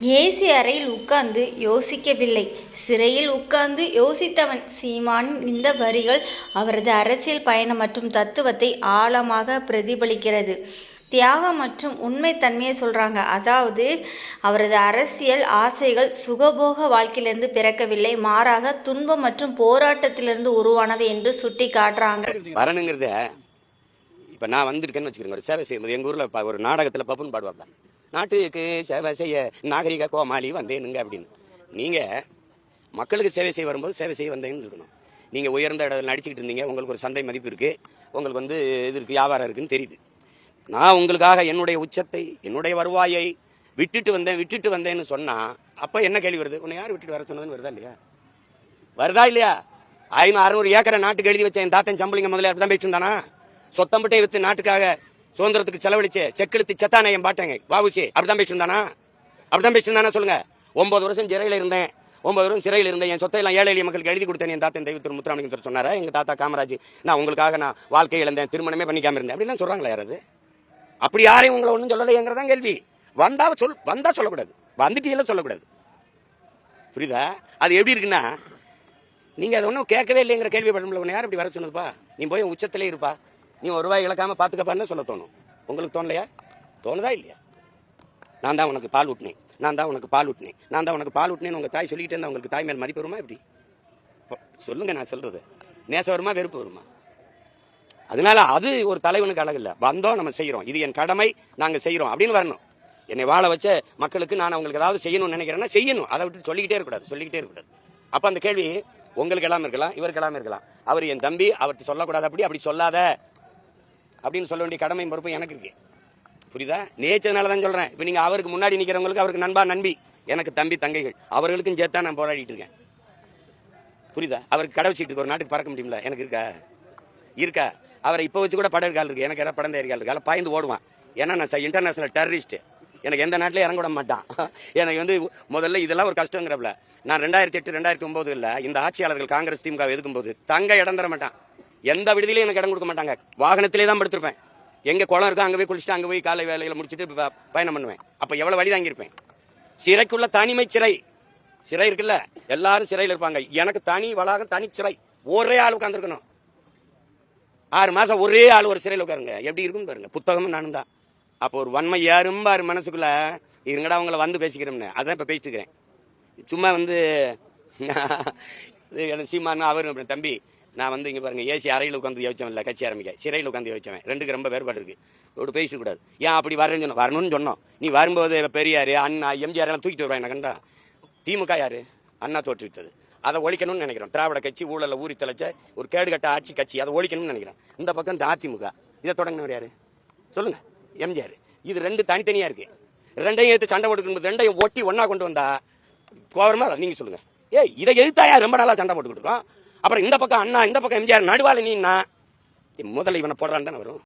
AC அறையில் உட்கார்ந்து யோசிக்கவில்லை. சிறையில் உட்கார்ந்து யோசித்தவன் சீமானின் இந்த வரிகள் அவரது அரசியல் பயணம் மற்றும் தத்துவத்தை ஆழமாக பிரதிபலிக்கிறது. தியாகம் மற்றும் உண்மைத்தன்மையை சொல்கிறாங்க அதாவது அவரது அரசியல் ஆசைகள் சுகபோக வாழ்க்கையிலிருந்து பிறக்கவில்லை. மாறாக துன்பம் மற்றும் போராட்டத்திலிருந்து உருவானவை என்று சுட்டி காட்டுறாங்க வரணுங்கிறத இப்போ நான் வந்திருக்கேன்னு வச்சுக்கிறேன் ஒரு சேவை செய்யும்போது எங்கள் ஊரில் ஒரு நாடகத்தில் பப்புன்னு பாடுவாங்க நாட்டுக்கு சேவை செய்ய நாகரிக கோமாளி வந்தேனுங்க அப்படின்னு. நீங்கள் மக்களுக்கு சேவை செய்ய வரும்போது சேவை செய்ய வந்தேன்னு இருக்கணும். நீங்கள் உயர்ந்த இடத்துல நடிச்சுக்கிட்டு இருந்தீங்க உங்களுக்கு ஒரு சந்தை மதிப்பு இருக்குது உங்களுக்கு வந்து இது இருக்குது வியாபாரம் இருக்குதுன்னு தெரியுது. நான் உங்களுக்காக என்னுடைய உச்சத்தை என்னுடைய வருவாயை விட்டுட்டு வந்தேன் விட்டுட்டு வந்தேன்னு சொன்னால் அப்போ என்ன கேள்வி வருது? உன்னை யார் விட்டுட்டு வர சொன்னதுன்னு வருதா இல்லையா? வருதா இல்லையா? ஐநூறு அறுநூறு ஏக்கரை நாட்டுக்கு எழுதி வச்சேன் தாத்தன் சம்பளிங்க முதல்ல அப்படிதான் போயிட்டு இருந்தானா? சொத்தம்பட்டை விற்று நாட்டுக்காக சுதந்திரத்துக்கு செலவழிச்சு செக்கெழுத்து செத்தானே என் பாட்டேங்க. வாவுச்சு அப்படிதான் பேசியிருந்தானா அப்படிதான் பேசியிருந்தானா சொல்லுங்க. ஒன்பது வருஷம் சிறையில் இருந்தேன். ஒன்பது வருஷம் சிறையில் இருந்தேன். என் சொத்தையெல்லாம் ஏழை எளிய மக்களுக்கு எழுதி கொடுத்தேன். என் தாத்தன் தெய்வத்திரு முத்துராமலிங்கத்தர் சொன்னாரா. எங்கள் தாத்தா காமராஜ் நான் உங்களுக்காக நான் வாழ்க்கை இழந்தேன். திருமணமே பண்ணிக்காம இருந்தேன். அப்படிலாம் சொல்கிறாங்களே யாராவது அப்படி யாரையும் உங்களை ஒன்றும் சொல்லலைங்கிறதான் கேள்வி. வந்தா சொல் வந்தால் சொல்லக்கூடாது. வந்துட்டீங்களா சொல்லக்கூடாது. புரியுதா? அது எப்படி இருக்குன்னா நீங்கள் அதை ஒன்றும் கேட்கவே இல்லைங்கிற கேள்வி படம்ல உன்னை யார் இப்படி வர சொன்னதுப்பா? நீ போய் உச்சத்திலே இருப்பா. நீ ஒரு ரூபாய் இழக்காம பாத்துக்கப்பான்னு சொல்ல தோணும். உங்களுக்கு தோணலையா? தோணுதா இல்லையா? நான் தான் உனக்கு பால் ஊட்டினேன். நான் தான் உனக்கு பால் ஊட்டினேன். நான் தான் உனக்கு பால் ஊட்டினேன்னு உங்க தாய் சொல்லிக்கிட்டே இருந்தா உங்களுக்கு தாய் மேல் மதிப்பு வருமா எப்படி? பொ- சொல்லுங்க நான் சொல்றது. நேசம் வருமா வெறுப்பு வருமா? அதனால அது ஒரு தலைவனுக்கு அழகு இல்லை. வந்தோம் நம்ம செய்யறோம் இது என் கடமை நாங்கள் செய்யறோம் அப்படின்னு வரணும். என்னை வாழ வச்ச மக்களுக்கு நான் அவங்களுக்கு ஏதாவது செய்யணும்னு நினைக்கிறேன்னா செய்யணும். அதை விட்டு சொல்லிக்கிட்டே இருக்கக்கூடாது சொல்லிக்கிட்டே இருக்கக்கூடாது. அப்போ அந்த கேள்வி உங்களுக்கு எல்லாம் இருக்கலாம் இவருக்கு எல்லாம் இருக்கலாம். அவர் என் தம்பி அவர்கிட்ட சொல்லக்கூடாது அப்படி அப்படி சொல்லாத. அப்படின்னு சொல்ல வேண்டிய கடமை பொறுப்பு எனக்கு இருக்கு. புரியுதா? நேச்சதுனால தான் சொல்றேன். இப்போ நீங்க அவருக்கு முன்னாடி நிற்கிறவங்களுக்கு அவருக்கு நண்பா நண்பி எனக்கு தம்பி தங்கைகள். அவர்களுக்கும் சேர்த்தா நான் போராடிட்டு இருக்கேன். புரியுதா? அவருக்கு கடை வச்சுட்டு ஒரு நாட்டுக்கு பறக்க முடியுமில்ல எனக்கு இருக்கா? இருக்கா? அவரை இப்போ வச்சு கூட படம் இருக்கால் இருக்கு. எனக்கு யாராவது படம் தயாரிக்கால் இருக்கு. பாய்ந்து ஓடுவான். ஏன்னா நான் இன்டர்நேஷனல் டெரரிஸ்ட் எனக்கு எந்த நாட்டிலும் இறங்க விட மாட்டான். எனக்கு வந்து முதல்ல இதெல்லாம் ஒரு கஷ்டங்கிறப்பல. நான் ரெண்டாயிரத்தி எட்டு ரெண்டாயிரத்தி ஒன்பது இல்லை இந்த ஆட்சியாளர்கள் காங்கிரஸ் திமுக எதுக்கும்போது தங்க இடம் தர மாட்டான். எந்த விடுதியிலும் எனக்கு இடம் கொடுக்க மாட்டாங்க. வாகனத்திலே தான் படுத்திருப்பேன். எங்க குளம் இருக்கோ அங்கே போய் குளிச்சுட்டு அங்கே போய் காலை வேலையில முடிச்சுட்டு பயணம் பண்ணுவேன். அப்போ எவ்வளவு வழி தாங்கியிருப்பேன்? சிறைக்குள்ள தனிமை சிறை. சிறை இருக்குல்ல? எல்லாரும் சிறையில் இருப்பாங்க. எனக்கு தனி வளாகம் தனி சிறை. ஒரே ஆள் உட்காந்துருக்கணும் ஆறு மாசம் ஒரே ஆள் ஒரு சிறையில் உட்காருங்க. எப்படி இருக்கும் பாருங்க. புத்தகமும் நானும் தான். அப்போ ஒரு வன்மை யாரும் மனசுக்குள்ள. இருங்கடா அவங்கள வந்து பேசிக்கிறோம்னு. அதான் இப்போ பேசிட்டு இருக்கிறேன். சும்மா வந்து இது சீமானு அவர் தம்பி. நான் வந்து இங்கே பாருங்க ஏசி அறையில் உட்காந்து யோசிச்சவன் இல்லை கட்சி ஆரம்பிக்க. சிறையில் உட்காந்து யோசிச்சவன். ரெண்டுக்கு ரொம்ப வேறுபாடு இருக்கு. ஒரு பேசக்கூடாது கூடாது. ஏன் அப்படி வரேன்னு சொன்னோம் வரணும்னு சொன்னோம். நீ வரும்போது பெரியார் அண்ணா எம்ஜிஆர் எல்லாம் தூக்கிட்டு வருவாங்க கண்டா? திமுக யார்? அண்ணா தோற்றுவித்தது அதை ஒழிக்கணும்னு நினைக்கிறோம். திராவிட கட்சி ஊழல ஊறி தலைச்ச ஒரு கேடுகட்ட ஆட்சி கட்சி அதை ஒழிக்கணும்னு நினைக்கிறோம். இந்த பக்கம் இந்த அதிமுக. இதை தொடங்கினவர் யார்? சொல்லுங்க எம்ஜிஆர். இது ரெண்டு தனித்தனியாக இருக்குது ரெண்டையும் எடுத்து சண்டை போட்டுக்கணும் ரெண்டையும் ஒட்டி ஒன்றா கொண்டு வந்தா கோவரமா நீங்கள் சொல்லுங்கள் ஏய் இதை எதிர்த்தாயா ரொம்ப நாளாக சண்டை போட்டுக்கிட்டு இருக்கோம். அப்புறம் இந்த பக்கம் அண்ணா இந்த பக்கம் எம்ஜிஆர் நடுவால நீன்னா முதல்ல இவனை போடுறான்னு தானே வரும்.